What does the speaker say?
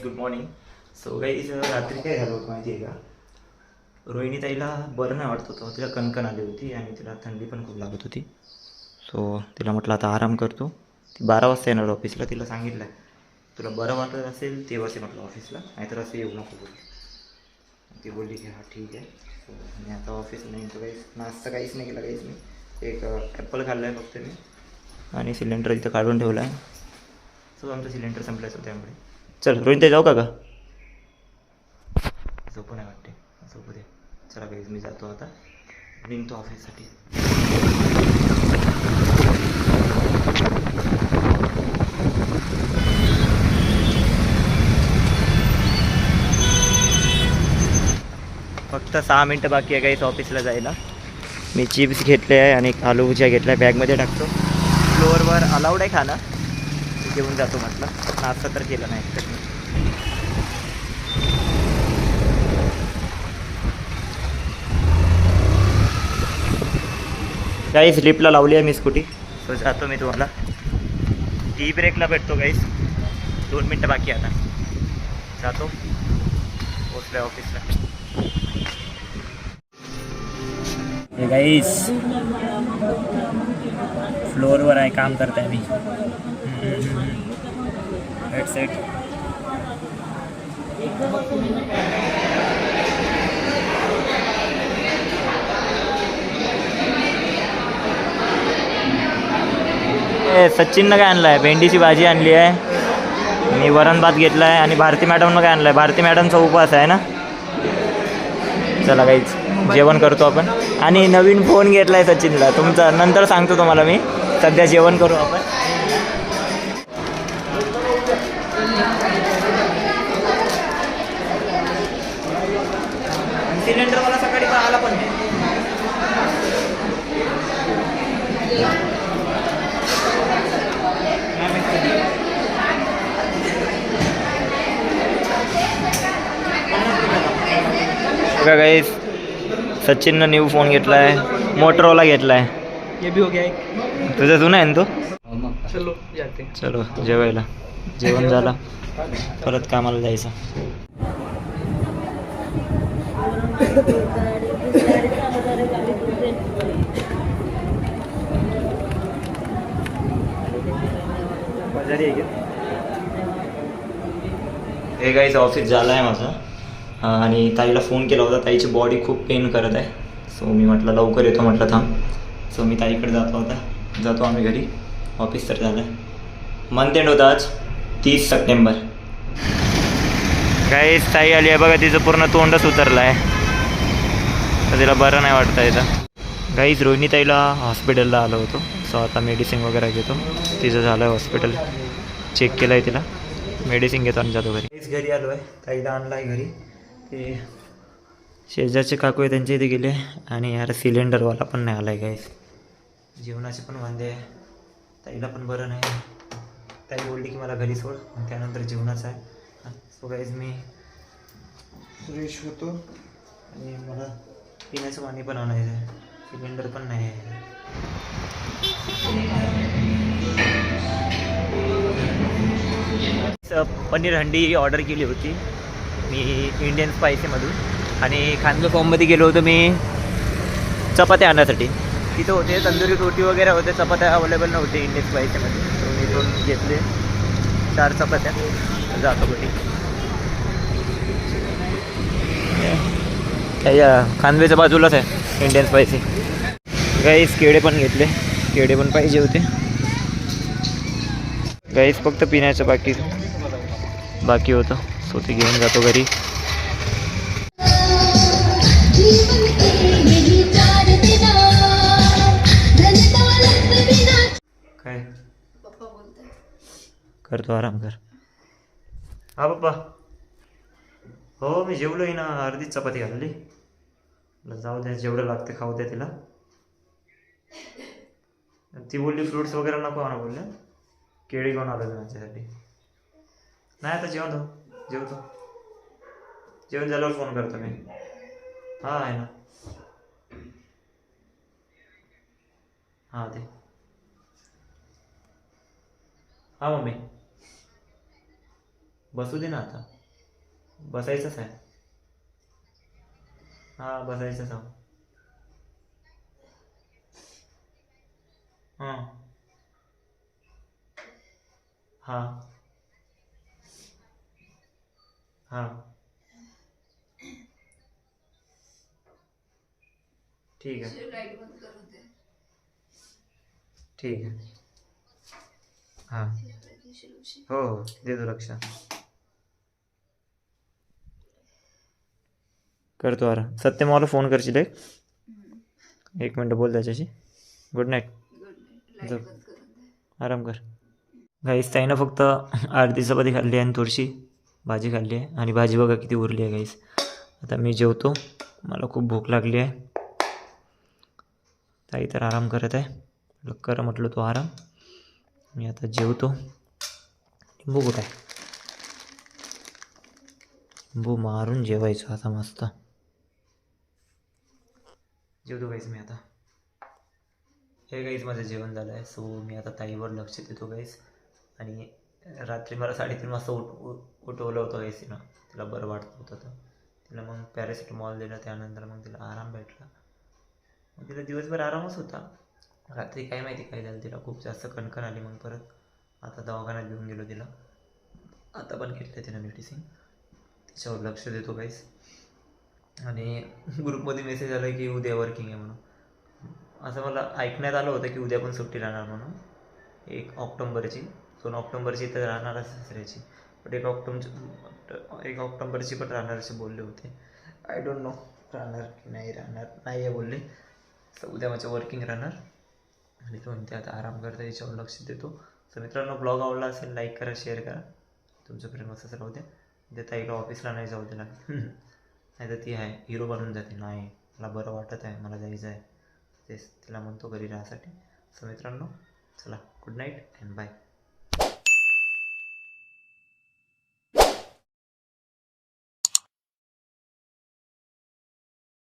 Guys good morning so guys रात्री काय झालं होतं माहिती आहे का? रोहिणी ताईला बरं नाही वाटत होतं. तिला कणकण आली होती आणि तिला थंडी पण खूप लागत होती. सो तिला म्हटलं आता आराम करतो. ती बारा वाजता येणार ऑफिसला तिला सांगितलं आहे तुला बरं वाटत असेल तेव्हाच म्हटलं ऑफिसला नाहीतर असं येऊ नको बोल. ती बोलली की हा ठीक आहे. सो मी आता ऑफिस नाही तर काहीच नाश्ता काहीच नाही केला काहीच मी. एक ॲपल खाल्ला आहे फक्त मी. आणि सिलेंडर इथं काढून ठेवला आहे सो आमचं सिलेंडर संपलायचं त्यामुळे चल रोहित जाऊ का का झोपू नाही वाटते. झोपू दे. चला गाईज मी जातो आता. निघतो ऑफिससाठी फक्त सहा मिनटं बाकी आहे गाईज ऑफिसला जायला. मी चिप्स घेतले आहे आणि आलू भुजिया घेतला आहे बॅगमध्ये टाकतो. फ्लोअरवर अलाउड आहे खाणं घेऊन जातो म्हटलं. नाश्ता तर केला नाही तर गाईस लिपला लावली आहे मी स्कूटी सो जातो मी तुम्हाला. E टी ब्रेकला भेटतो गाईस दोन मिनटं बाकी आता. जातो. पोचल्या ऑफिसला हे गाईस फ्लोअरवर आहे काम करताय मी हेडसेट ए सचिननं काय आणलं आहे भेंडीची भाजी आणली आहे. मी वरण भात घेतला आहे आणि भारती मॅडमनं काय आणलं आहे भारती मॅडमचा उपवास आहे ना? चला काहीच जेवण करतो आपण. आणि नवीन फोन घेतला आहे सचिनला. तुमचा नंतर सांगतो तुम्हाला मी. सध्या जेवण करू आपण. सिलेंडर मला सकाळी आला पण बघा काही सचिननं न्यू फोन घेतला आहे मोटरोला घेतला आहे ये भी हो गया एक. तुझा जुना आहे ना तो? चलो जाते. हैं चलो जेवायला. जेवण झालं. परत कामाला जायचं. हे काहीच ऑफिस झालं आहे माझं. आणि ताईला फोन केला होता. ताईची बॉडी खूप पेन करत आहे. सो मी म्हटलं लवकर येतो म्हटलं थांब. सो मी ताईकडे जातो आता जातो आम्ही घरी. ऑफिस तर झालं. आहे मंथ एंड होता आज तीस सप्टेंबर. काहीच ताई आली आहे बघा तिचं पूर्ण तोंडच उतरलं आहे तर तिला बरं नाही वाटतं इथं. काहीच रोहिणी ताईला हॉस्पिटलला आलो होतो. सो आता मेडिसिन वगैरे घेतो. तिचं झालं आहे हॉस्पिटल चेक केलं आहे तिला. मेडिसिन घेतो आणि जातो घरी. घरी आलो आहे ताईला आणलं आहे घरी. ते शेजारचे काकू आहे त्यांच्या इथे गेले. आणि यार सिलेंडरवाला पण नाही आला आहे काहीच जेवणाचे पण वांदे आहे. ताईला पण बरं नाही. ताई बोलली की मला घरी सोड. त्यानंतर जेवणाचं आहे. सो गाईज मी फ्रेश होतो. आणि मला पिण्याचं पाणी पण आणायचं आहे सिलेंडर पण नाही आहे. स- पनीर हंडी ऑर्डर केली होती. मी इंडियन स्पायसीमधून आणि खानवे फॉर्ममध्ये गेलो होतो मी चपात्या आणण्यासाठी. तिथं होते तंदुरी रोटी वगैरे होते चपात्या अवेलेबल नव्हते इंडियन स्पायसीमध्ये मी दोन घेतले चार चपात्या. जातो कुठे त्या खानवेच्या बाजूलाच आहे इंडियन स्पायसी गाईस केळे पण घेतले. केळे पण पाहिजे होते. गाईस फक्त पिण्याचं बाकी बाकी होतं. सो ते घेऊन जातो घरी. काय? करतो आराम कर. हा पप्पा. हो मी जेवलोय ना अर्धीच चपाती घालली. जाऊ द्या जेवढं लागते खाऊ द्या तिला. ती बोलली फ्रुट्स वगैरे नको आणा बोलल्या केळी घेऊन आलो माझ्यासाठी. नाही आता जेवण जेवतो. जेवण झाल्यावर फोन करतो मी. हा आहे ना. हां ते हा मम्मी. बसू दे ना आता. बसायचंच आहे. हां बसायचंच आहे हां. हां. हां. ठीक आहे. ठीक आहे. हां. हो हो देतो लक्ष करतो आराम. सत्य मला फोन करशील एक? एक मिनटं बोल त्याच्याशी. गुड नाईट झोप आराम कर. गाईस ताईनं फक्त अर्धी चपाती खाल्ली आहे आणि थोडीशी भाजी खाल्ली आहे. आणि भाजी बघा किती उरली आहे गाईस आता मी जेवतो. मला खूप भूक लागली आहे. ताई तर आराम करत आहे. लक्कर कर म्हटलं तो आराम. मी आता जेवतो. लिंबू कुठं आहे? लिंबू मारून जेवायचो आता मस्त. जेवतो गाईस मी आता. हे गाईस माझं जेवण झालं आहे. सो मी आता ताईवर लक्ष देतो गाईस आणि रात्री मला साडेतीन वाजता उठ उ- उठवलं होतं गाईस तिनं तिला बरं वाटत होतं तर. तिला मग पॅरासिटामॉल दिलं त्यानंतर मग तिला आराम भेटला. मग तिला दिवसभर आरामच होता. रात्री काय माहिती काय झालं तिला खूप जास्त कणकण आली. मग परत आता दवाखान्यात घेऊन गेलो तिला. आता पण घेतलं तिनं मेडिसिन त्याच्यावर लक्ष देतो काहीच आणि ग्रुपमध्ये मेसेज आला की उद्या वर्किंग आहे म्हणून. असं मला ऐकण्यात आलं होतं की उद्या पण सुट्टी राहणार म्हणून. एक ऑक्टोंबरची. दोन ऑक्टोंबरची तर राहणारच दुसऱ्याची बट एक ऑक्टोबर एक ऑक्टोंबरची पण राहणार असे बोलले होते. आय डोंट नो राहणार की नाही राहणार नाही आहे बोलले. तर उद्या माझं वर्किंग राहणार. आणि तो म्हणते आता आराम करता याच्यावर लक्ष देतो. तर मित्रांनो ब्लॉग आवडला असेल लाईक करा शेअर करा. तुमचं प्रेम असंच राहू द्या. उद्या ताईला ऑफिसला नाही जाऊ दिला नाही तर ती आहे हिरो बनून जाते. नाही मला बरं वाटत आहे मला जायचं आहे. तेच तिला म्हणतो घरी राहासाठी. सो मित्रांनो चला गुड नाईट अँड बाय